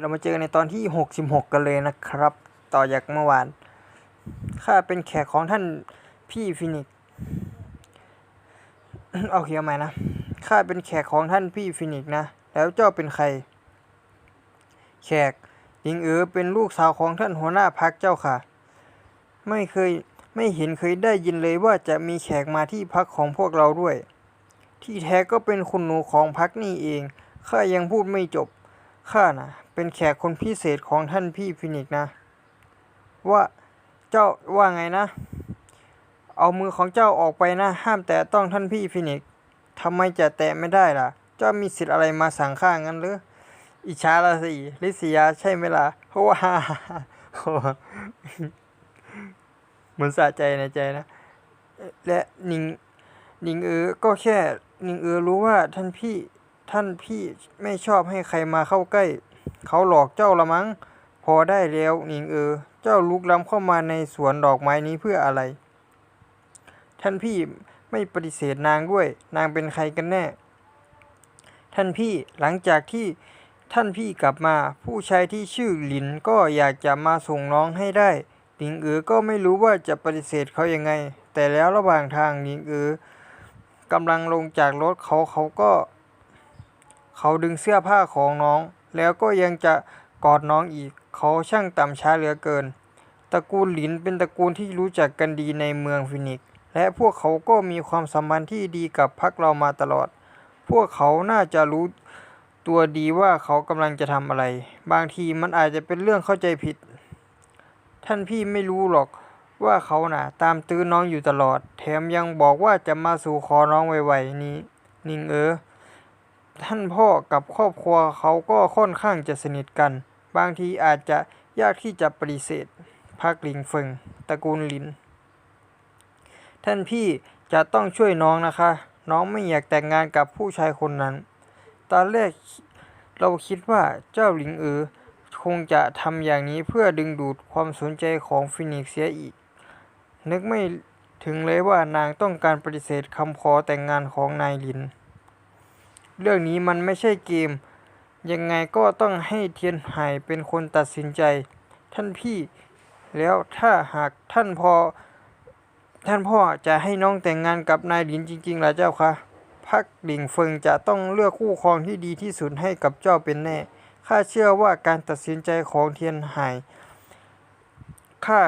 เรามาเจอในตอนที่ 66 กันเลยนะครับ ต่อจากเมื่อวาน ข้าเป็นแขกของท่านพี่ฟินิกเอาเขียนใหม่นะ ข้าเป็นแขกของท่านพี่ฟินิกนะ แล้วเจ้าเป็นใคร แขกหญิงเอ๋อเป็นลูกสาวของท่านหัวหน้าพักเจ้าค่ะ ไม่เคยไม่เห็นเคยได้ยินเลยว่าจะมีแขกมาที่พักของพวกเราด้วย ที่แท้ก็เป็นคุณหนูของพักนี่เอง ข้ายังพูดไม่จบ ข้านะ เป็นแขกคนพิเศษของท่านพี่ฟินิกซ์นะ ว่าเจ้าว่าไงนะ เอามือของเจ้าออกไปนะ ห้ามแตะต้องท่านพี่ฟินิกซ์ทำไมจะแตะไม่ได้ล่ะ เจ้ามีสิทธิ์อะไรมาสั่งข้างั้นหรืออิจฉาละสิลิษยาใช่ไหมล่ะเพราะว่าเหมือนสะใจในใจนะ และนิงนิงเออก็แค่นิงเออรู้ว่าท่านพี่ท่านพี่ไม่ชอบให้ใครมาเข้าใกล้ เขาหลอกเจ้าละมั้ง พอได้แล้วหนิงเออ เจ้าลุกล้ำเข้ามาในสวนดอกไม้นี้เพื่ออะไร ท่านพี่ไม่ปฏิเสธนางด้วย นางเป็นใครกันแน่ ท่านพี่หลังจากที่ท่านพี่กลับมา ผู้ชายที่ชื่อหลินก็อยากจะมาส่งน้องให้ได้หลิงเอ๋อก็ไม่รู้ว่าจะปฏิเสธเขายังไง แต่แล้วระหว่างทางหลิงเอ๋อกำลังลงจากรถเขาเขาก็ เขาดึงเสื้อผ้าของน้อง แล้วก็ยังจะกอดน้องอีก เขาช่างต่ำช้าเหลือเกิน ตระกูลหลินเป็นตระกูลที่รู้จักกันดีในเมืองฟินิกซ์และพวกเขาก็มีความสัมพันธ์ที่ดีกับพรรคเรามาตลอด พวกเขาน่าจะรู้ตัวดีว่าเขากำลังจะทำอะไร บางทีมันอาจจะเป็นเรื่องเข้าใจผิด ท่านพี่ไม่รู้หรอกว่าเขาน่ะ ตามตื้อน้องอยู่ตลอด แถมยังบอกว่าจะมาสู่ขอน้องไวๆนี้ นิงเออ ท่านพ่อกับครอบครัวเขาก็ค่อนข้างจะสนิทกัน บางทีอาจจะยากที่จะปฏิเสธพักหลิงเฟิงตระกูลลิน ท่านพี่จะต้องช่วยน้องนะคะ น้องไม่อยากแต่งงานกับผู้ชายคนนั้น ตอนแรกเราคิดว่าเจ้าหลิงเอ๋อคงจะทำอย่างนี้เพื่อดึงดูดความสนใจของฟินิกเสียอีก นึกไม่ถึงเลยว่านางต้องการปฏิเสธคำขอแต่งงานของนายลิน เรื่องนี้มันไม่ใช่เกม ยังไงก็ต้องให้เทียนหายเป็นคนตัดสินใจ ท่านพี่ แล้วถ้าหากท่านพอ ท่านพ่อจะให้น้องแต่งงานกับนายหลินจริงๆล่ะเจ้าคะพักหลิงเฟิงจะต้องเลือกคู่ครองที่ดีที่สุดให้กับเจ้าเป็นแน่ ข้าเชื่อว่าการตัดสินใจของเทียนหายข้า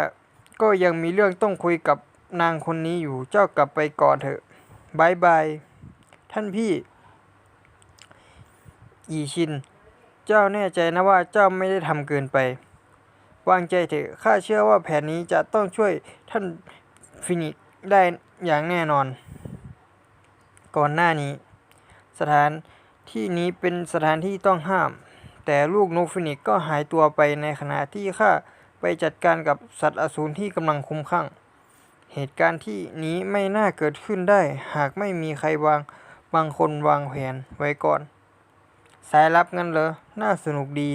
ก็ยังมีเรื่องต้องคุยกับนางคนนี้อยู่ เจ้ากลับไปก่อนเถอะบายบาย ท่านพี่ อีชิน เจ้าแน่ใจนะว่าเจ้าไม่ได้ทำเกินไป วางใจเถอะ ข้าเชื่อว่าแผนนี้จะต้องช่วยท่านฟินิกซ์ได้อย่างแน่นอน ก่อนหน้านี้ สถานที่นี้เป็นสถานที่ต้องห้าม แต่ลูกนกฟินิกซ์ก็หายตัวไปในขณะที่ข้าไปจัดการกับสัตว์อสูรที่กำลังคุ้มข้างเหตุการณ์ที่นี้ไม่น่าเกิดขึ้นได้ หากไม่มีใครวางบางคนวางแผนไว้ก่อน สายลับงั้นเหรอ น่าสนุกดี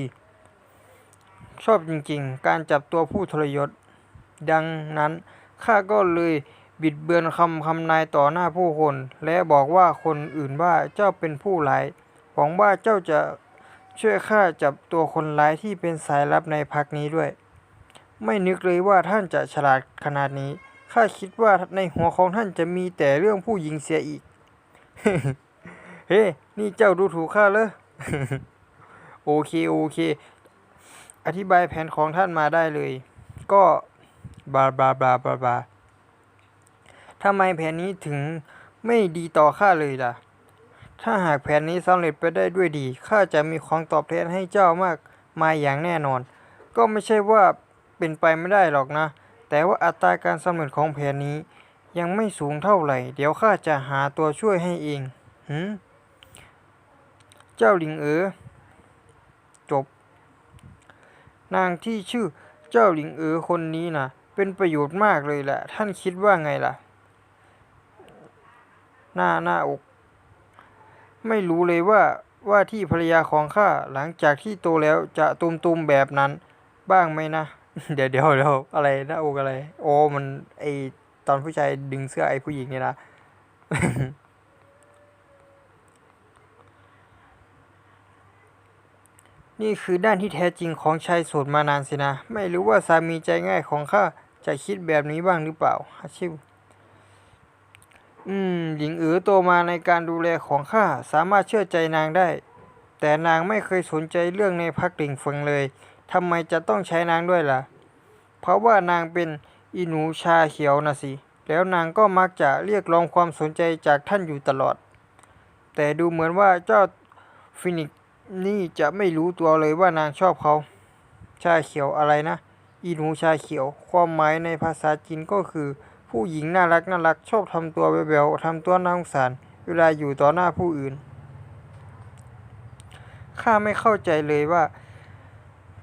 ชอบจริงๆ การจับตัวผู้ทรยศ ดังนั้นข้าก็เลยบิดเบือนคำคำนายต่อหน้าผู้คน และบอกว่าคนอื่นว่าเจ้าเป็นผู้ร้ายหวังว่าเจ้าจะช่วยข้าจับตัวคนร้ายที่เป็นสายลับในพักนี้ด้วย ไม่นึกเลยว่าท่านจะฉลาดขนาดนี้ข้าคิดว่าในหัวของท่านจะมีแต่เรื่องผู้หญิงเสียอีก เฮ้ นี่เจ้าดูถูกข้าเลย โอเคโอเค อธิบายแผนของท่านมาได้เลย ก็บาบาบาบาบาทำไมแผนนี้ถึงไม่ดีต่อข้าเลยล่ะ ถ้าหากแผนนี้สำเร็จไปได้ด้วยดี ข้าจะมีของตอบแทนให้เจ้ามากมายอย่างแน่นอน ก็ไม่ใช่ว่าเป็นไปไม่ได้หรอกนะ แต่ว่าอัตราการสำเร็จของแผนนี้ ยังไม่สูงเท่าไหร่ เดี๋ยวข้าจะหาตัวช่วยให้เองหืม เจ้าหลิงเอ๋อจบ นางที่ชื่อเจ้าหลิงเอ๋อคนนี้นะเป็นประโยชน์มากเลยแหละ ท่านคิดว่าไงล่ะ หน้าหน้าอก ไม่รู้เลยว่าว่าที่ภรรยาของข้าหลังจากที่โตแล้วจะตุมตุมๆแบบนั้นบ้างไหมนะ เดี๋ยวเดี๋ยวเดี๋ยวอะไรหน้าอกอะไร โอ้มันไอตอนผู้ชายดึงเสื้อไอผู้หญิงเนี่ยนะ นี่คือด้านที่แท้จริงของชายโสดมานานสินะ ไม่รู้ว่าสามีใจง่ายของข้าจะคิดแบบนี้บ้างหรือเปล่าฮัชิวอืม หญิงเอ๋อโตมาในการดูแลของข้าสามารถเชื่อใจนางได้ แต่นางไม่เคยสนใจเรื่องในพักหลิงเฟิงเลยทำไมจะต้องใช้นางด้วยล่ะ เพราะว่านางเป็นอีหนูชาเขียวนะสิ แล้วนางก็มักจะเรียกร้องความสนใจจากท่านอยู่ตลอด แต่ดูเหมือนว่าเจ้าฟินิก นี่จะไม่รู้ตัวเลยว่านางชอบเขา ชาเขียวอะไรนะ อีหนูชาเขียว ความหมายในภาษาจีนก็คือ ผู้หญิงน่ารักน่ารักชอบทำตัวแบวๆทำตัวน่าสงสาร เวลาอยู่ต่อหน้าผู้อื่น ข้าไม่เข้าใจเลยว่า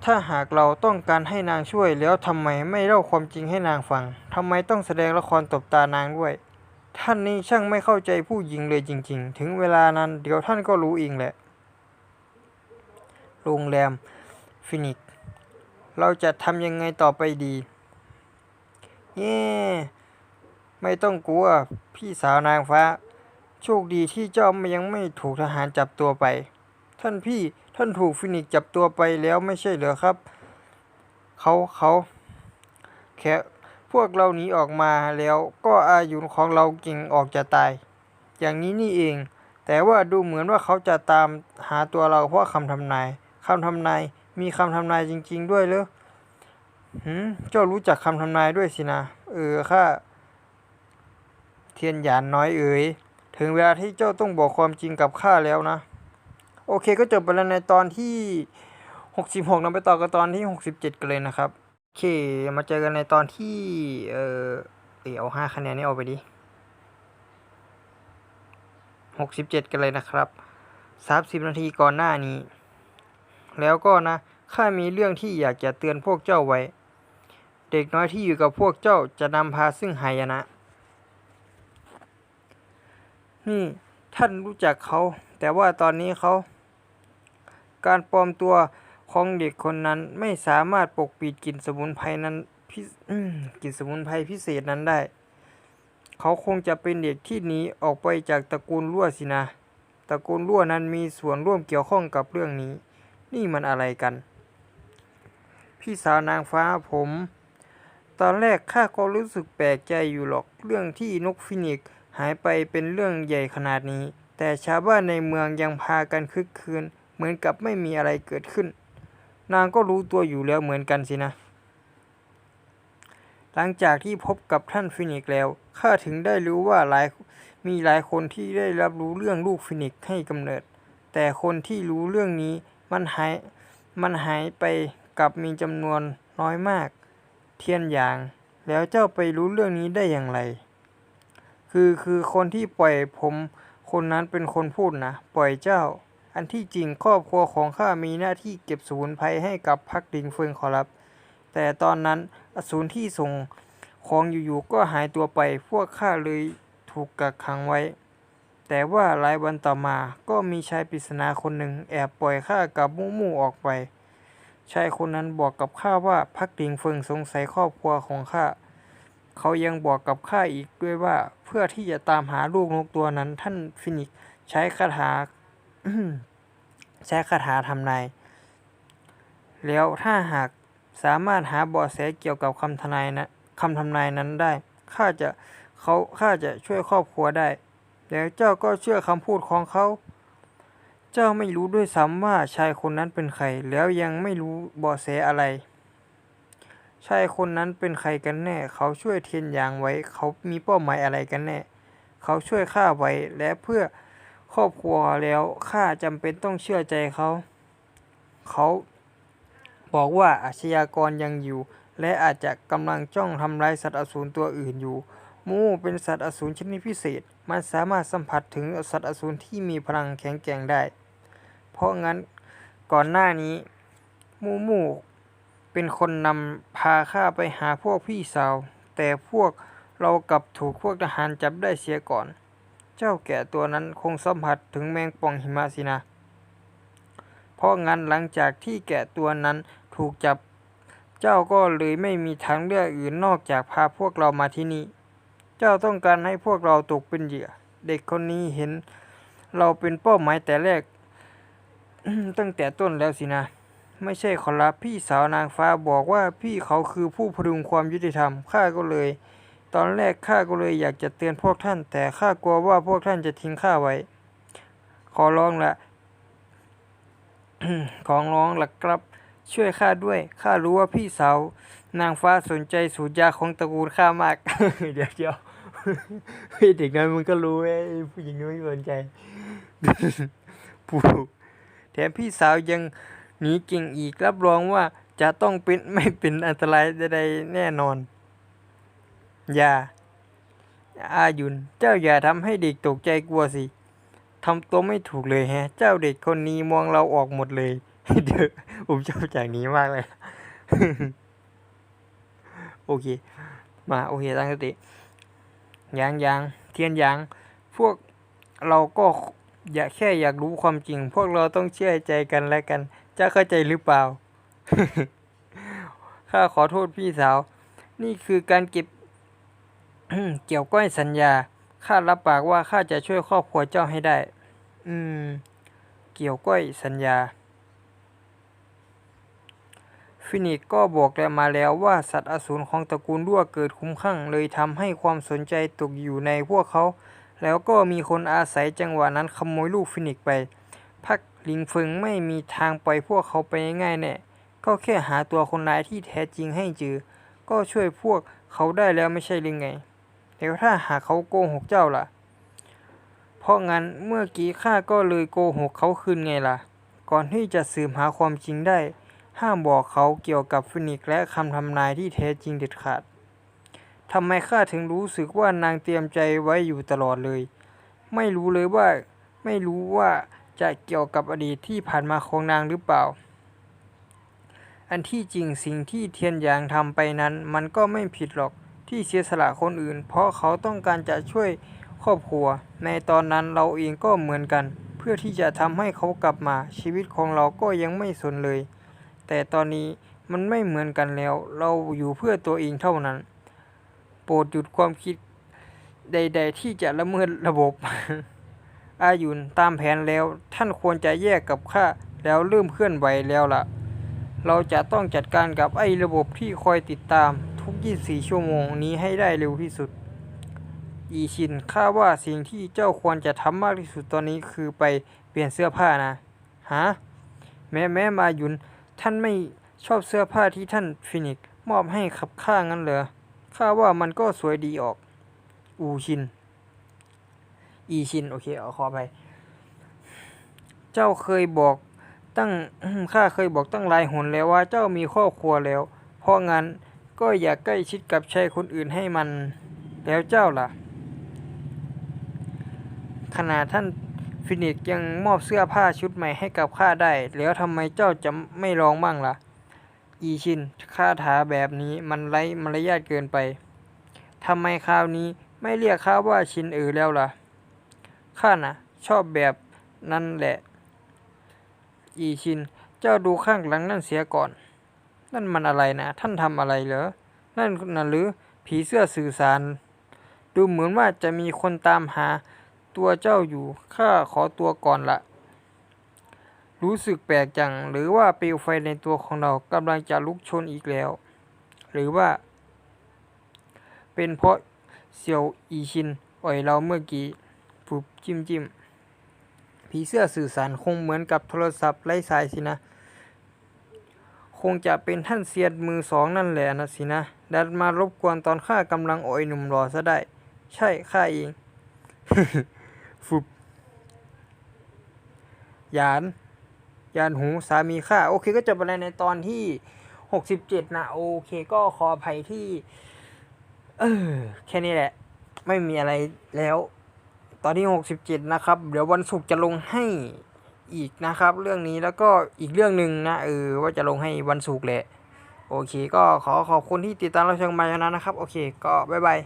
ถ้าหากเราต้องการให้นางช่วยแล้วทำไมไม่เล่าความจริงให้นางฟังทำไมต้องแสดงละครตบตานางด้วย ท่านนี่ช่างไม่เข้าใจผู้หญิงเลยจริง ๆ ถึงเวลานั้นเดี๋ยวท่านก็รู้เองแหละ โรงแรมฟินิกเราจะทำยังไงต่อไปดีเย่ไม่ต้องกลัวพี่สาวนางฟ้า โชคดีที่เจ้ายังไม่ถูกทหารจับตัวไป ท่านพี่ท่านถูกฟินิกจับตัวไปแล้วไม่ใช่เหรอครับ เขาเขาแค่พวกเราหนีออกมาแล้วก็อายุของเราเก่งออกจะตาย อย่างนี้นี่เอง แต่ว่าดูเหมือนว่าเขาจะตามหาตัวเราเพราะคำทำนาย คำทำนาย มีคำทำนายจริง ๆ ด้วยหรอหืมเจ้ารู้จักคำทำนายด้วยสินะ เออข้าเทียนหยานน้อยเอ๋ย ถึงเวลาที่เจ้าต้องบอกความจริงกับข้าแล้วนะ โอเคก็จบไปแล้วในตอนที่ 66นำไปต่อกันตอนที่ 67 กันเลยนะครับ โอเค มาเจอกันในตอนที่ เออเดี๋ยวเอาห้าคะแนนนี้เอาไปดิ 67 กันเลยนะครับ 30 นาทีก่อนหน้านี้ แล้วก็นะข้ามีเรื่องที่อยากจะเตือนพวกเจ้าไว้ เด็กน้อยที่อยู่กับพวกเจ้าจะนำพาซึ่งหายนะ นี่ท่านรู้จักเขา แต่ว่าตอนนี้เขา การปลอมตัวของเด็กคนนั้นไม่สามารถปกปิดกลิ่นสมุนไพรนั้นพิกลิ่นสมุนไพรพิเศษนั้นได้ เขาคงจะเป็นเด็กที่หนีออกไปจากตระกูลรั่วสินะ ตระกูลรั่วนั้นมีส่วนร่วมเกี่ยวข้องกับเรื่องนี้ นี่มันอะไรกัน พี่สาวนางฟ้าผม ตอนแรกข้าก็รู้สึกแปลกใจอยู่หรอกเรื่องที่นกฟินิกหายไปเป็นเรื่องใหญ่ขนาดนี้ แต่ชาวบ้านในเมืองยังพากันคึกคืน เหมือนกับไม่มีอะไรเกิดขึ้น นางก็รู้ตัวอยู่แล้วเหมือนกันสินะ หลังจากที่พบกับท่านฟินิกแล้วข้าถึงได้รู้ว่าหลายมีหลายคนที่ได้รับรู้เรื่องลูกฟินิกให้กำเนิด แต่คนที่รู้เรื่องนี้ มันหายมันหายไปกับมีจำนวนน้อยมาก เทียนหยาง แล้วเจ้าไปรู้เรื่องนี้ได้อย่างไร คือคือคนที่ปล่อยผมคนนั้นเป็นคนพูดนะ ปล่อยเจ้า อันที่จริงครอบครัวของข้ามีหน้าที่เก็บสมุนไพรให้กับพักดิงเฟิงขอรับ แต่ตอนนั้นอสูรที่ส่งของอยู่ๆก็หายตัวไป พวกข้าเลยถูกกักขังไว้ แต่ว่าหลายวันต่อมาก็มีชายปริศนาคนหนึ่งแอบปล่อยข้ากับมูมูออกไป ชายคนนั้นบอกกับข้าว่าพักดิงเฟิงสงสัยครอบครัวของข้า เขายังบอกกับข้าอีกด้วยว่า เพื่อที่จะตามหาลูกนกตัวนั้นท่านฟินิกใช้คาถาใช้คาถาทำนาย แล้วถ้าหากสามารถหาเบาะแสเกี่ยวกับคำทำนายนะคำทำนายนั้นได้ข้าจะเขาข้าจะช่วยครอบครัวได้ แล้วเจ้าก็เชื่อคำพูดของเขา เจ้าไม่รู้ด้วยซ้ำว่าชายคนนั้นเป็นใคร แล้วยังไม่รู้เบาะแสอะไร ชายคนนั้นเป็นใครกันแน่ เขาช่วยเทียนยางไว้ เขามีเป้าหมายอะไรกันแน่ เขาช่วยข้าไว้ และเพื่อครอบครัวแล้วข้าจำเป็นต้องเชื่อใจเขา เขาบอกว่าอาชญากรยังอยู่ และอาจจะกำลังจ้องทำลายสัตว์อสูรตัวอื่นอยู่ มูเป็นสัตว์อสูรชนิดพิเศษ มันสามารถสัมผัสถึงสัตว์อสูรที่มีพลังแข็งแกร่งได้ เพราะงั้นก่อนหน้านี้มูมูเป็นคนนำพาข้าไปหาพวกพี่สาว แต่พวกเรากลับถูกพวกทหารจับได้เสียก่อน เจ้าแก่ตัวนั้นคงสัมผัสถึงแมงป่องหิมะสินะ เพราะงั้นหลังจากที่แกะตัวนั้นถูกจับ เจ้าก็เลยไม่มีทางเลือกอื่นนอกจากพาพวกเรามาที่นี่ เจ้าต้องการให้พวกเราตกเป็นเหยื่อ เด็กคนนี้เห็นเราเป็นเป้าหมายแต่แรก ตั้งแต่ต้นแล้วสินะ ไม่ใช่ขอรับพี่สาวนางฟ้าบอกว่าพี่เขาคือผู้พดุงความยุติธรรมข้าก็เลย ตอนแรกข้าก็เลยอยากจะเตือนพวกท่าน แต่ข้ากลัวว่าพวกท่านจะทิ้งข้าไว้ ขอร้องละขอร้องละครับ ช่วยข้าด้วยข้ารู้ว่าพี่สาวนางฟ้าสนใจสูตรยาของตระกูลข้ามาก เดี๋ยวเดี๋ยว เฮ้ยเด็กนั้นมันก็รู้ไอ้ผู้หญิงนี่ไม่สนใจผู้แถมพี่สาวยังหนีเก่งอีกรับรองว่าจะต้องเป็นไม่เป็นอันตรายใดๆแน่นอน อย่า อายุน เจ้าอย่าทำให้เด็กตกใจกลัวสิทำตัวไม่ถูกเลยแฮะ เจ้าเด็กคนนี้มองเราออกหมดเลยเดี๋ยวผมชอบจากนี้มากเลย โอเค มา โอเค ตั้งสติ ยังยังเทียนยังพวกเราก็อยากแค่อยากรู้ความจริง พวกเราต้องเชื่อใจกันและกันจ้าเข้าใจหรือเปล่า ข้าขอโทษพี่สาว นี่คือการเก็บ เกี่ยวก้อยสัญญา ข้ารับปากว่าข้าจะช่วยครอบครัวเจ้าให้ได้ อืม เกี่ยวก้อยสัญญา ฟินิกก็บอกแล้วมาแล้วว่าสัตว์อสูรของตระกูลด้วเกิดคุ้มข้างเลยทำให้ความสนใจตกอยู่ในพวกเขา แล้วก็มีคนอาศัยจังหวะนั้นขโมยลูกฟินิกไป พักลิงเฟิงไม่มีทางปล่อยพวกเขาไปง่ายแน่ก็แค่หาตัวคนร้ายที่แท้จริงให้เจอ ก็ช่วยพวกเขาได้แล้วไม่ใช่หรือไงแล้วถ้าหากเขาโกหกเจ้าล่ะ เพราะงั้นเมื่อกี้ข้าก็เลยโกหกเขาคืนไงล่ะ ก่อนที่จะสืบหาความจริงได้ ห้ามบอกเขาเกี่ยวกับฟินิกและคำทำนายที่แท้จริงเด็ดขาดทำไมข้าถึงรู้สึกว่านางเตรียมใจไว้อยู่ตลอดเลย ไม่รู้เลยว่าไม่รู้ว่าจะเกี่ยวกับอดีตที่ผ่านมาของนางหรือเปล่า อันที่จริงสิ่งที่เทียนหยางทำไปนั้น มันก็ไม่ผิดหรอกที่เสียสละคนอื่น เพราะเขาต้องการจะช่วยครอบครัว ในตอนนั้นเราเองก็เหมือนกัน เพื่อที่จะทำให้เขากลับมาชีวิตของเราก็ยังไม่สนเลย แต่ตอนนี้มันไม่เหมือนกันแล้ว เราอยู่เพื่อตัวเองเท่านั้น โปรดหยุดความคิดใด ๆ ที่จะละเมิดระบบ อายุนตามแผนแล้ว ท่านควรจะแยกกับข้าแล้วเริ่มเคลื่อนไหวแล้วล่ะ เราจะต้องจัดการกับไอ้ระบบที่คอยติดตามทุก 24 ชั่วโมงนี้ให้ได้เร็วที่สุด อีชินข้าว่าสิ่งที่เจ้าควรจะทำมากที่สุดตอนนี้คือไปเปลี่ยนเสื้อผ้านะ ฮะ แม้แม้มายุน ท่านไม่ชอบเสื้อผ้าที่ท่านฟินิกมอบให้ขับข้างั้นเหรอข้าว่ามันก็สวยดีออก อูชิน อีชิน โอเคเอาขอไปเจ้าเคยบอกตั้งข้าเคยบอกตั้งหลายหนแล้วว่าเจ้ามีครอบครัวแล้ว เพราะงั้นก็อย่าใกล้ชิดกับชายคนอื่นให้มันแล้วเจ้าล่ะขนาดท่าน ฟินิกยังมอบเสื้อผ้าชุดใหม่ให้กับข้าได้ แล้วทำไมเจ้าจะไม่ลองบ้างล่ะ อีชินข้าถาแบบนี้มันไร้มารยาทเกินไปทำไมคราวนี้ไม่เรียกข้าว่าชินเออแล้วล่ะ ข้าน่ะ ชอบแบบนั้นแหละ อีชิน เจ้าดูข้างหลังนั่นเสียก่อน นั่นมันอะไรนะ ท่านทำอะไรเหรอ นั่นน่ะหรือผีเสื้อสื่อสาร ดูเหมือนว่าจะมีคนตามหา ตัวเจ้าอยู่ ข้าขอตัวก่อนละรู้สึกแปลกจัง หรือว่าเปลวไฟในตัวของเรากำลังจะลุกชนอีกแล้ว หรือว่า เป็นเพราะเสี่ยวอีชินอ่อยเราเมื่อกี้ปุบจิ้มจิ้มผีเสื้อสื่อสารคงเหมือนกับโทรศัพท์ไร้สายสินะ คงจะเป็นท่านเซียนมือสองนั่นแหละนะสินะ ดันมารบกวนตอนข้ากำลังอ่อยหนุ่มรอซะได้ ใช่ข้าเอง ฟุบยาน ยานหูสามีข้าโอเคก็จบไปแล้วในตอนที่หกสิบเจ็ดนะ โอเคก็ขออภัยที่ เออ แค่นี้แหละ ไม่มีอะไรแล้ว ตอนที่หกสิบเจ็ดนะครับ เดี๋ยววันศุกร์จะลงให้อีกนะครับ เรื่องนี้แล้วก็อีกเรื่องหนึ่งนะเออว่าจะลงให้วันศุกร์แหละ โอเค ก็ขอขอบคุณที่ติดตามเรับชมมาอย่างนั้นนะครับ โอเค ก็บ๊ายบาย